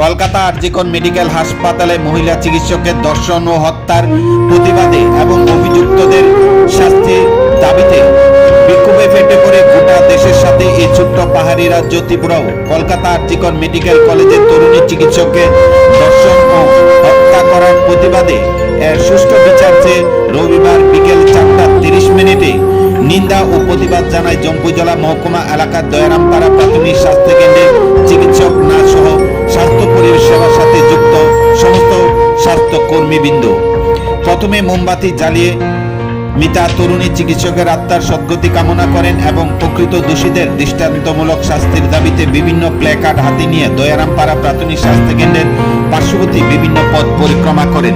Kolkata আরজিকন medical হাসপাতালে মহিলা চিকিৎসকের দর্শন ও হত্যার প্রতিবাদে এবং অভিযুক্তদের শাস্তির দাবিতে বিক্ষোভে ফেটে পড়ে গোটা দেশের সাথে এই ছোট্ট পাহাড়ি রাজ্য ত্রিপুরাও। কলকাতা আরজিকন মেডিকেল কলেজের তরুণী চিকিৎসককে দর্শন ও হত্যা করার প্রতিবাদে এর সুষ্ঠু বিচার চেয়ে রবিবার বিকেল চারটা তিরিশ মিনিটে নিন্দা ও প্রতিবাদ জানায় জম্পুজলা মহকুমা এলাকার দয়ারামপাড়া প্রাথমিক স্বাস্থ্য কেন্দ্রের চিকিৎসক স্বাস্থ্য কর্মীবৃন্দ প্রথমে মোমবাতি জ্বালিয়ে মিতা তরুণী চিকিৎসকের আত্মার সদ্গতি কামনা করেন এবং প্রকৃত দোষীদের দৃষ্টান্তমূলক শাস্তির দাবিতে বিভিন্ন প্ল্যাকার্ড হাতে নিয়ে দয়ারামপাড়া প্রাথমিক স্বাস্থ্য কেন্দ্রের পার্শ্ববর্তী বিভিন্ন পথ পরিক্রমা করেন।